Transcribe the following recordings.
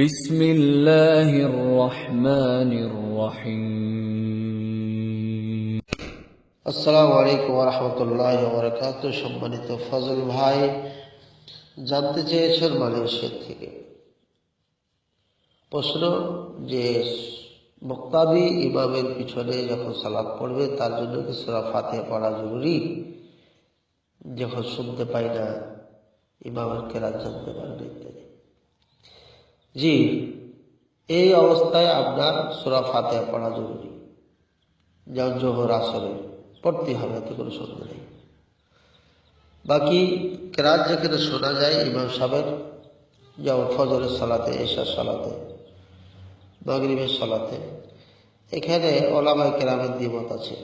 বিসমিল্লাহির রহমানির রহিম। আসসালামু আলাইকুম রহমতুল্লাহ সম্মানিত ফজল ভাই, জানতে চেয়েছেন মালয়েশিয়া থেকে। প্রশ্ন যে বক্তাবি ইমামের পিছনে যখন সালাদ পড়বে, তার জন্য কি সোরা ফাতে পড়া জরুরি? যখন শুনতে পাই না, ইমামের কেরাত জানতে পারবে ইত্যাদি। জি, এই অবস্থায় আপনার সুরা ফাতিহা পড়া জরুরি। যেমন জোহর আসরে পড়তে হবে, এতে কোনো সন্দেহ নেই। বাকি কেরাত যেখানে শোনা যায় ইমাম সাহেবের, যেমন ফজরের সালাতে, এশার সালাতে, মাগরিবের সালাতে। এখানে ওলামাই কেরামের দ্বিমত আছে।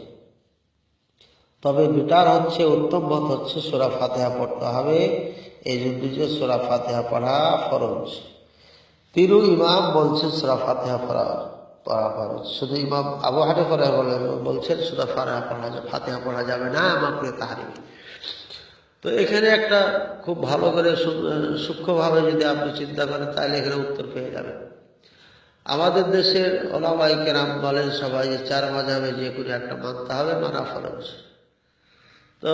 তবে বেটার হচ্ছে, উত্তম মত হচ্ছে সোরা ফাতেহা পড়তে হবে। এই জন্য যে সোরা ফাতেহা পড়া ফরজ। তিরু ইমাম বলছেন সোরা ফাতেহা পড়া পড়া ফরজ। শুধু ইমাম আবু হাটে করে বলছেন সোরা ফাতেহা পড়া যাবে ফাতেহা পড়া যাবে না আমাকে তাহারিমি তো এখানে একটা খুব ভালো করে সূক্ষ্মভাবে যদি আপনি চিন্তা করেন, তাহলে এখানে উত্তর পেয়ে যাবেন। আমাদের দেশের ওলামাই কেরাম বলেন সবাই যে চার মাঝাবে যে কোনো একটা মানতে হবে, মানা ফরজ। তো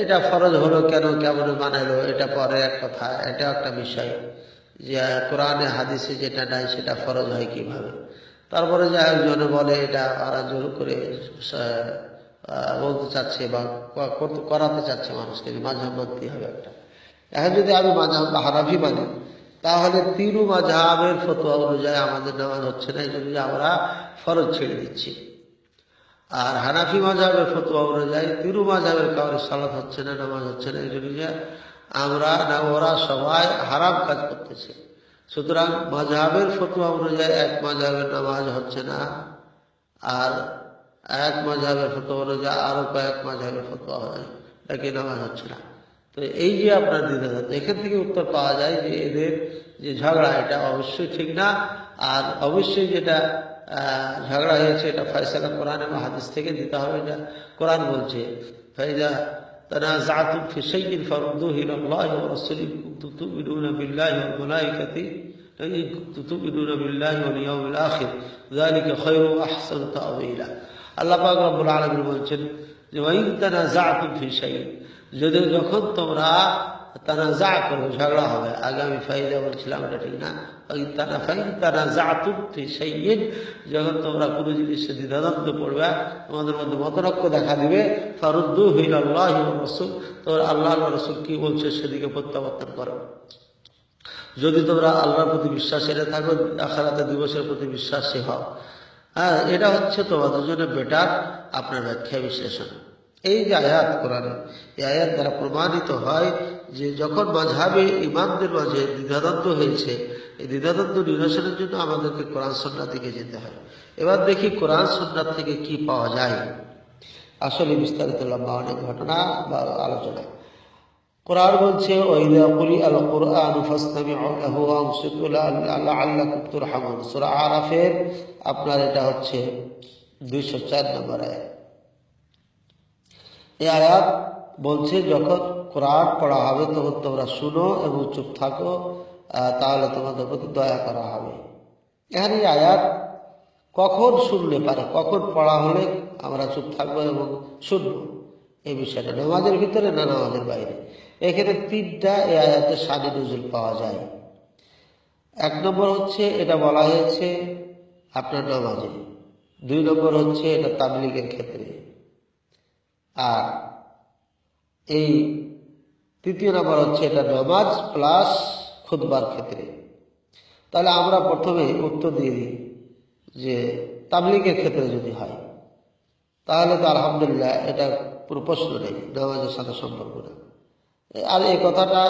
এটা ফরজ হলো কেন, কেমন মানাইলো, এটা পরে এক কথা এটা একটা বিষয়। যে কোরআনে, হাদিসে যেটা নাই সেটা ফরজ হয় কীভাবে? তারপরে যে একজনে বলে, এটা ওরা জোর করে বলতে চাচ্ছে বা করাতে চাচ্ছে মানুষকে, যে মাঝহাব মানতে হবে একটা। এখন যদি আমি মাঝহাব বা হানাফি মানি, তাহলে তিরু মাঝহাবের ফতোয়া অনুযায়ী আমাদের নামাজ হচ্ছে না, এই জন্য আমরা ফরজ ছেড়ে দিচ্ছি। আর হানাফি মাঝাবের ফতোয়া অনুযায়ী তিরু মাঝাবের কাউরে সালাত হচ্ছে না, নামাজ হচ্ছে না, এই জন্য আমরা না ওরা সবাই হারাম কাজ করতেছে। সুতরাং মাঝহাবের ফতুয়া অনুযায়ী এক মাঝহাবের নামাজ হচ্ছে না। আর এক মাঝহাবের ফতোয়া অনুযায়ী আরও কয়েক মাঝহাবের ফতোয়া হয় নাকি নামাজ হচ্ছে না। তো এই যে আপনার দ্বিধা এখান থেকে উত্তর পাওয়া যায় যে এদের যে ঝগড়া, এটা অবশ্যই ঠিক না। আর অবশ্যই যেটা ঝগড়া হয়েছে, এটা ফয়সালা কোরআন এবং হাদিস থেকে দিতে হবে। এটা কোরআন বলছে ফাইদা تنازعتم في شيء فردوه الى الله ورسوله إن كنتم تؤمنون بالله والملائكه إن كنتم تؤمنون بالله واليوم الاخر ذلك خير واحسن تاويلا আল্লাহ পাক রব্বুল আলামিন বলছেন যে ওয়াইন তানাজাতুম ফি শাইইন যদি যখন তোমরা ঝগড়া হবে। ফাইদা বলছিলাম, এটা ঠিক না। যখন তোমরা দ্বিধাদ্বন্দ্ব পড়বে, তোমাদের মধ্যে মতরক্য দেখা দিবে। ফারুদ্দু হিলাল্লাহি ওয়া রাসূল আল্লাহ আল্লাহ রাসূল কি বলছে সেদিকে প্রত্যাবর্তন করো। যদি তোমরা আল্লাহর প্রতি বিশ্বাসী থাকো, আখারাতে দিবসের প্রতি বিশ্বাসী হও। হ্যাঁ এটা হচ্ছে তোমাদের জন্য বেটার আপনার ব্যাখ্যা বিশ্লেষণ। এই যে আয়াত কোরআনে, এই আয়াত দ্বারা প্রমাণিত হয় যে যখন মাঝহাবে ইমামদের মাঝে দ্বিধাদ্বন্দ্ব হয়েছে, এই দ্বিধাদ্বন্দ্ব নিরসনের জন্য আমাদেরকে কোরআন সন্ন্যার দিকে যেতে হয়। এবার দেখি কোরআন সন্ন্যার থেকে কি পাওয়া যায়। আসলে বিস্তারিত লম্বা অনেক ঘটনা বা আলোচনা। কোরআন বলছে আপনার এটা হচ্ছে 204 নম্বর আয়াত। এই আয়াত বলছে, যখন কোরআন পড়া হবে, তখন তোমরা শুনো এবং চুপ থাকো তাহলে তোমাদের প্রতি দয়া করা হবে। এখানে আয়াত কখন শুনলে পারে? কখন পড়া হলে আমরা চুপ থাকব এবং শুনব? এই বিষয়টা নামাজের ভিতরে না নামাজের বাইরে? এখানে তিনটা এই আয়াতে সানি নজুল পাওয়া যায়। এক নম্বর হচ্ছে, এটা বলা হয়েছে আপনার নামাজে। দুই নম্বর হচ্ছে, এটা তাবলিগের ক্ষেত্রে। আর এই তৃতীয় নাম্বার হচ্ছে এটা নমাজ প্লাস খুদবার ক্ষেত্রে। তাহলে আমরা প্রথমে উত্তর দিয়ে দিই যে তাবলিগের ক্ষেত্রে যদি হয়, তাহলে তো আলহামদুলিল্লাহ এটা পুরো প্রশ্ন নেই, নামাজের সাথে সম্পর্ক না আর এই কথাটা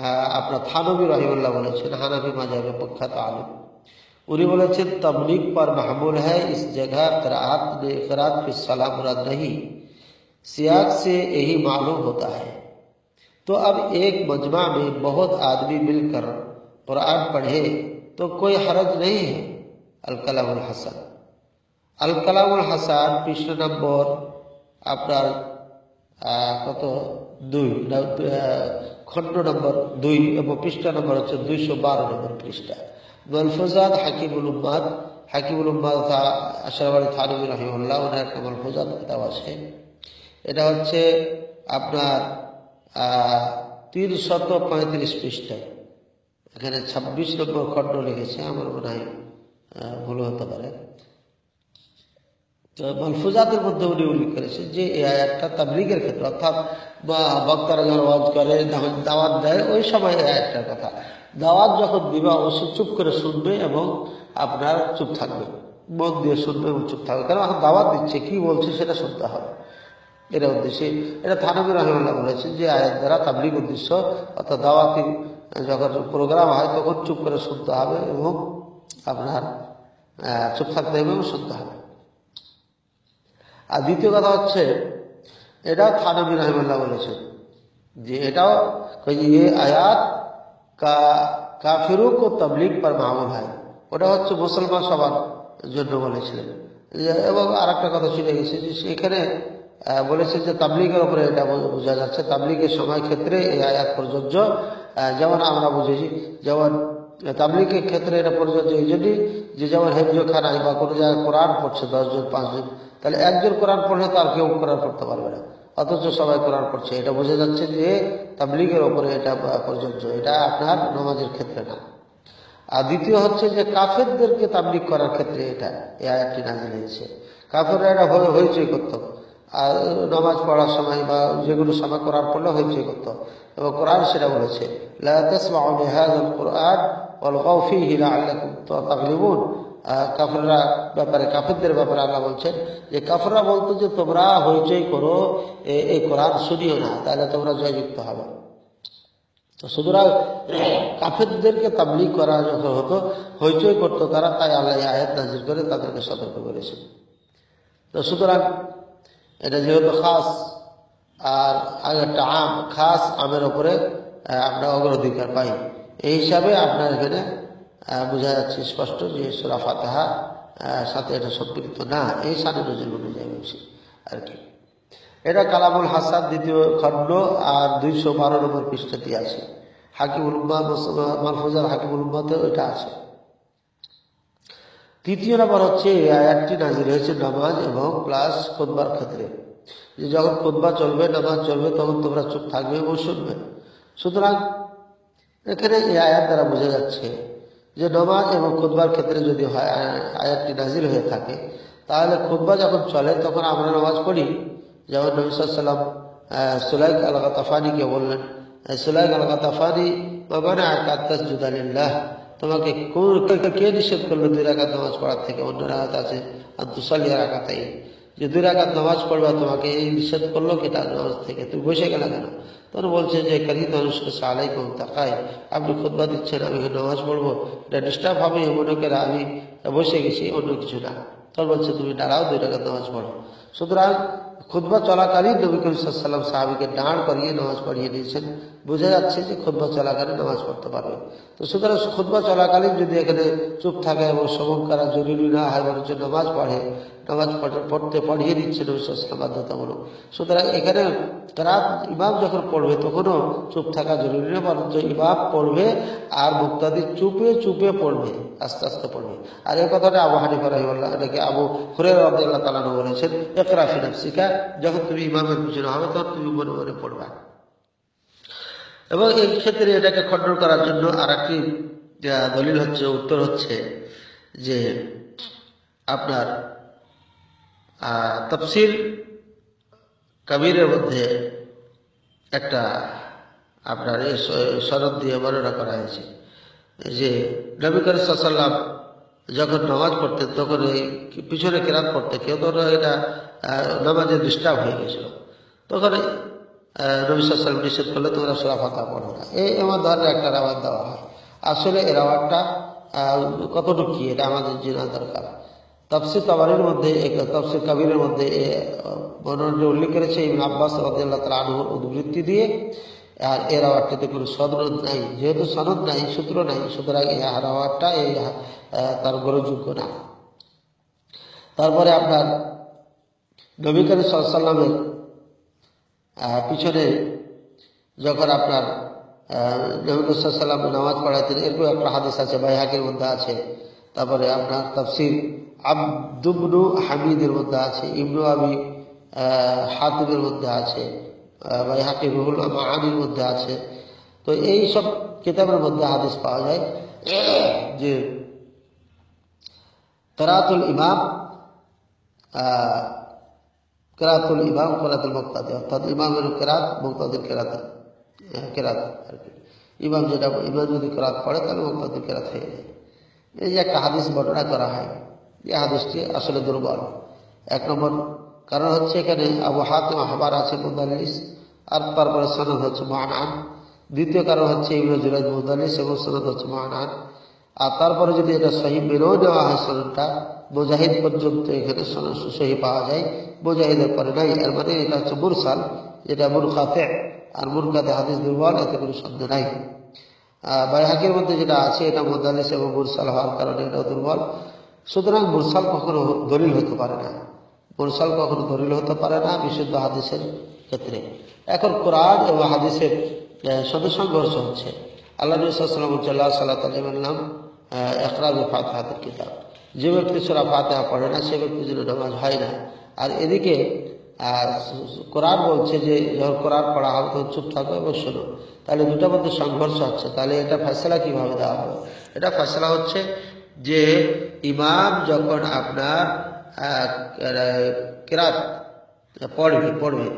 হ্যাঁ, আপনার থানবী রহিমুল্লাহ বলেছেন, হানাফি মাজাবে প্রখ্যাত আলু উনি বলেছেন, তবলিগ পর মাহমুল হ্যাঁ ইস জায়গা তার আত্মাত ফিস সালাম মুরাদ नहीं सियाक से यही मालूम होता है तो अब एक मजमा में बहुत आदमी मिलकर कुरान पढ़े तो कोई हरज नहीं है अल कलामुल हसन আল কালামুল হাসান পৃষ্ঠ নম্বর আপনার আহ, কত দুই না, আহ, খণ্ড নম্বর দুই এবং পৃষ্ঠা নম্বর হচ্ছে দুইশো বারো নম্বর পৃষ্ঠা মলফুজাত হাকিমুল উম্মাদ হাকিমুল উম্মাদ আশরাবাড়ি থানবী রহিমুল্লাহ ওনার একটা মলফুজাত কিতাব আছে এটা হচ্ছে আপনার তিন শত পঁয়ত্রিশ পৃষ্ঠায় এখানে ছাব্বিশ নম্বর খণ্ড লিখেছে, আমার মনে হয় ভুল হতে পারে। তো মলফুজাতের মধ্যে উনি উল্লেখ করেছেন যে এই আয়াতটা তাবলিগের ক্ষেত্রে, অর্থাৎ বা বক্তারা যখন ওয়াজ করে দাওয়াত দেয়, ওই সময় এই আয়াতটার কথা। দাওয়াত যখন দিবে অবশ্যই চুপ করে শুনবে এবং আপনার চুপ থাকবে। মন দিয়ে শুনবে এবং চুপ থাকবে। কারণ এখন দাওয়াত দিচ্ছে, কি বলছে সেটা শুনতে হবে। এটা উদ্দেশ্যে, এটা থানবী রহমাল্লাহ বলেছেন যে আয়াত দ্বারা তাবলিগ উদ্দেশ্য, অর্থাৎ দাওয়াতি যখন প্রোগ্রাম হয়, তখন চুপ করে শুনতে হবে এবং আপনার চুপ থাকতে হবে এবং শুনতে হবে। আর দ্বিতীয় কথা হচ্ছে এটা থানবী রহমাল্লাহ বলেছেন যে এটাও ये আয়াত কা কাফিরু কো তবলিগ পর মামুল হয়। ওটা হচ্ছে মুসলমান সবার জন্য বলেছিলেন। এবং আর একটা কথা শুনে গেছে যে সেখানে বলেছে যে তাবলিগের উপরে এটা বোঝা যাচ্ছে। তাবলিগের সময় ক্ষেত্রে এই আয়াত প্রযোজ্য। যেমন আমরা বুঝেছি, যেমন তাবলিগের ক্ষেত্রে এটা প্রযোজ্য এই জন্যই যে যেমন হেফজ খানায় বা কোনো জায়গায় কোরআন পড়ছে দশজন পাঁচজন তাহলে একজন কোরআন পড়লে তো আর কেউ কোরআন পড়তে পারবে না। অথচ সবাই কোরআন পড়ছে। এটা বোঝা যাচ্ছে যে তাবলিগের ওপরে এটা প্রযোজ্য। এটা আপনার নামাজের ক্ষেত্রে না। আর দ্বিতীয় হচ্ছে যে কাফেরদেরকে তাবলিগ করার ক্ষেত্রে এটা, এই আয়াতটি নাজিল হয়েছে। কাফেররা এটা হয়ে, হইচই করতো। আর নামাজ পড়ার সময় বা যেগুলো সময় কোরআন পড়লে হইচই করতো। এবং কোরআন সেটা বলেছে কুরআন ব্যাপারে, কাফেরদের ব্যাপারে আল্লাহ বলছেন যে, কাফেররা বলতো যে, তোমরা হইচই করো এই কোরআন শুনিও না, তাহলে তোমরা জয়যুক্ত হবে। তো সুতরাং কাফেরদেরকে তাবলিগ করা যখন হতো, হইচই করতো তারা, তাই আল্লাহ আয়াত নাজির করে তাদেরকে সতর্ক করেছে তো সুতরাং এটা যেহেতু খাস, আর একটা আম খাস, আমের ওপরে আমরা অগ্রাধিকার পাই। এই হিসাবে আপনার এখানে বোঝা যাচ্ছে স্পষ্ট যে সুরা ফাতেহা সাথে এটা সম্পৃক্ত না। এই সানে নজর অনুযায়ী বলছি আর কি। এটা কালামুল হাসান দ্বিতীয় খণ্ড আর দুইশো বারো নম্বর পৃষ্ঠাটি আছে। হাকিমুল উম্মা মালফুজার হাকিমুল উম্মাতে এটা আছে। তৃতীয় নম্বর হচ্ছে আয়াতটি নাজির হয়েছে নামাজ এবং প্লাস খোদবার ক্ষেত্রে। যে যখন খোদবা চলবে, নামাজ চলবে, তখন তোমরা চুপ থাকবে এবং শুনবে। সুতরাং এখানে এই আয়াত দ্বারা বোঝা যাচ্ছে যে নামাজ এবং খুতবার ক্ষেত্রে যদি হয় আয়া- আয়াতটি নাজিল হয়ে থাকে, তাহলে খুতবা যখন চলে, তখন আমরা নামাজ পড়ি। যেমন নবী সাল্লাম সুলাইক আল তাফানিকে বললেন, সুলাইক আল তাফানি বাবানা আকাত্তাস জুদালিল্লাহ তোমাকে কোন কে- নিষেধ করল দুই রাকাত নামাজ পড়ার থেকে অন্য রাকাত আছে। আর তুসালিয়া রাকাতাই। যে দুই রাকাত নামাজ পড়বা তোমাকে এই নিষেধ করল কি তার নামাজ থেকে? তুমি বসে গেলে কেন? তখন বলছে যে কারিত মানুষকে সালাইকুম তাকায় আপনি খুতবা দিচ্ছেন, আমি নামাজ পড়ব। এটা ডিস্টার্ব হবে মনে করে আমি বসে গেছি, অন্য কিছু না। তখন বলছে, তুমি দাঁড়াও, দুই রাকাত নামাজ পড়ো। সুতরাং খুতবা চলাকালীন নবী করিম সাল্লাম সাহাবিকে দাঁড় করিয়ে নামাজ পড়িয়ে দিয়েছেন। বোঝা যাচ্ছে যে খুতবা চলাকালীন নামাজ পড়তে পারবে। তো সুতরাং খুতবা চলাকালীন যদি এখানে চুপ থাকে এবং শ্রবণ করা জরুরি না হয়, বরঞ্চ নামাজ পড়ে, নামাজ পড়ে- পড়তে পড়িয়ে দিচ্ছে নবী সাল্লাম বাধ্যতামূলক। সুতরাং এখানে রাত ইমাম যখন পড়বে, তখনও চুপ থাকা জরুরি না, বরঞ্চ ইমাম পড়বে আর মুক্তাদি চুপে চুপে পড়বে, আস্তে আস্তে পড়বে। আর এই কথাটা আবু হানিফা রহিমাল্লাহ এটাকে আবু হুরের আল্লাহ তালানো বলেছেন একরাফি নাফসিকা যখন তুমি ইমামের পিছনে হবে তখন তুমি মনে মনে পড়বা। এবং এই ক্ষেত্রে এটাকে খণ্ডন করার জন্য আর একটি দলিল হচ্ছে উত্তর হচ্ছে যে আপনার আহ, তফসির কবিরের মধ্যে একটা আপনার সনদ দিয়ে বর্ণনা করা হয়েছে যে নবী করিম সাল্লাম যখন নামাজ পড়তেন তখন ওই পিছনে কেরাত পড়তে কেউ ধরো এটা নামাজে ডিস্টার্ব হয়ে গেছিল। তখন নবী নিষেধ করলে তোমরা সুরা ফাতা পড়ো না। এই আমার ধরনের একটা রাওয়াত দেওয়া হয়। আসলে এই রাওয়াতটা আহ, কতটুকু কি এটা আমাদের জানা দরকার। তফসির কাবারের মধ্যে তফসির কাবিরের মধ্যে এ, বর্ণনাটি উল্লেখ করেছে ইবন আব্বাস রাদিয়াল্লাহু তাআলা আনহুর উদ্বৃত্তি দিয়ে। আর এর আওয়াজটিতে কোনো সনদ নাই। যেহেতু সনদ নাই, সূত্র নাই, সুতরাং এই আওয়াজটা এই তার গ্রহণযোগ্য না। তারপরে আপনার নবী করিম সাল্লামের পিছনে যখন আপনার নবীলাম নামাজ পড়াতেন এরকম একটা হাদিস আছে, বাইহাকের মধ্যে আছে। তারপরে আপনার তফসির আব্দুবনু হামিদের মধ্যে আছে, ইবনু আবি হাতিমের মধ্যে আছে। বাইহাকি রুহুল মাহানির মধ্যে আছে। তো এই সব কিতাবের মধ্যে হাদিস পাওয়া যায় যে কেরাতুল ইমাম কেরাতুল ইমাম কেরাতুল মুক্তাদি, অর্থাৎ ইমামের কেরাত, মুক্তাদির কেরাত কেরাত আর কি। ইমাম যেটা, ইমাম যদি কেরাত পড়ে, তাহলে মুক্তাদির কেরাত হয়ে যায়। এই যে একটা হাদিস বর্ণনা করা হয়, এই হাদিসটি আসলে দুর্বল। এক নম্বর কারণ হচ্ছে এখানে আবু হাতিম হাবার আছে মুদালিস আর তারপরে সনদ হচ্ছে মহানান দ্বিতীয় কারণ হচ্ছে ইবনে জুরাইদ মুদালিস এবং সনদ হচ্ছে মহানান আর তারপরে যদি এটা সহি মেনেও নেওয়া হয় সনদটা, মুজাহিদ পর্যন্ত এখানে সহি পাওয়া যায়, মুজাহিদের পরে নাই। এর মানে এটা হচ্ছে মুরসাল যেটা মুরখাফে আর মুরখাতে হাদিস দুর্বল, এতে কোনো সন্দেহ নাই। বাইহাকের মধ্যে যেটা আছে, এটা মুদালিস এবং মুরসাল হওয়ার কারণে এটা দুর্বল। সুতরাং মুরসাল কখনো দলিল হতে পারে না। মুরসাল কখনো দলিল হতে পারে না, বিশুদ্ধ হাদিসের ক্ষেত্রে। এখন কোরআন এবং হাদিসের সাথে সংঘর্ষ হচ্ছে। আল্লাহ নবীলাম আল্লাহ সাল্লাহ নাম একরাজ ফাতেহাতের কিতাব। যে ব্যক্তি সুরা ফাতেহা পড়ে না, সে ব্যক্তির জন্য নামাজ হয় না। আর এদিকে আর কোরআন বলছে যে, যখন কোরআন পড়া হবে, তখন চুপ থাকো এবং শোনো। তাহলে দুটার মধ্যে সংঘর্ষ হচ্ছে। তাহলে এটা ফেসলা কীভাবে দেওয়া হবে? এটা ফেসলা হচ্ছে যে, ইমাম যখন আপনার কেরাত পড়বে পড়বে।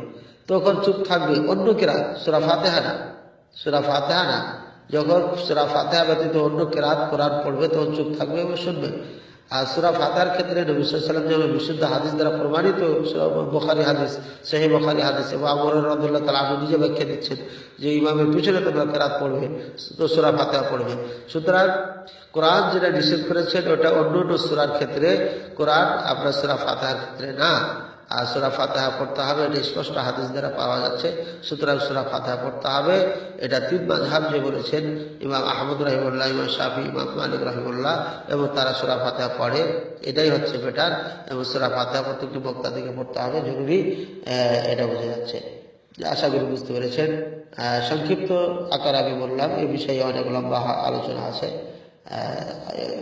তখন চুপ থাকবে অন্য কেরাত, সুরা ফাতেহা না। সুরা ফাতেহা না। যখন সুরা ফাতেহা ব্যতীত অন্য কেরাত কোরআন পড়বে, তখন চুপ থাকবে এবং শুনবে। আর সুরা ফাতার ক্ষেত্রে নবী সাল্লাম যেভাবে বিশুদ্ধ হাদিস দ্বারা প্রমাণিত বখারি হাদিস সেই বখারি হাদিস এবং আমর রহমদুল্লাহ তালা আপনি নিজে ব্যাখ্যা দিচ্ছেন যে ইমামের পিছনে তোমরা কেরাত পড়বে, তো সুরা ফাতা পড়বে। সুতরাং কোরআন যেটা নিষেধ করেছেন, ওটা অন্য অন্য সুরার ক্ষেত্রে কোরআন আপনার সুরা ফাতার ক্ষেত্রে না। আর সুরা ফাতেহা পড়তে হবে, এটা স্পষ্ট হাদিস দ্বারা পাওয়া যাচ্ছে। সুতরাং সুরা ফাতেহা পড়তে হবে। এটা তিন মাঝহাব যে বলেছেন, ইমাম আহমদ রহিমুল্লাহ ইমাম শাফি, ইমাম মালিক রহিমুল্লাহ এবং তারা সুরা ফাতেহা পড়ে। এটাই হচ্ছে বেটার এবং সুরা ফাতেহা প্রত্যেকটি বক্তা থেকে পড়তে হবে, জরুরি এটা বোঝা যাচ্ছে। আশা করি বুঝতে পেরেছেন। সংক্ষিপ্ত আকার আমি বললাম এই বিষয়ে অনেক লম্বা আলোচনা আছে।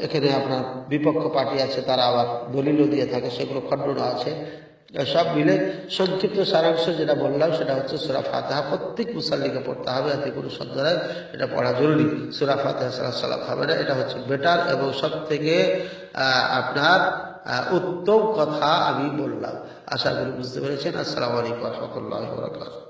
এখানে আপনার বিপক্ষ পার্টি আছে, তারা আবার দলিলও দিয়ে থাকে, সেগুলো খণ্ডন আছে। সব মিলে সংক্ষিপ্ত সারাংশ যেটা বললাম, সেটা হচ্ছে সুরা ফাতেহা। প্রত্যেক মুসাল্লিকে পড়তে হবে, এতে কোনো সন্দেহ এটা পড়া জরুরি। সুরা ফাতেহা সালাম সালাম হবে না, এটা হচ্ছে বেটার এবং সব থেকে আপনার উত্তম কথা আমি বললাম। আশা করি বুঝতে পেরেছেন। আসসালামু আলাইকুম রহমতুল্লাহ বরকাত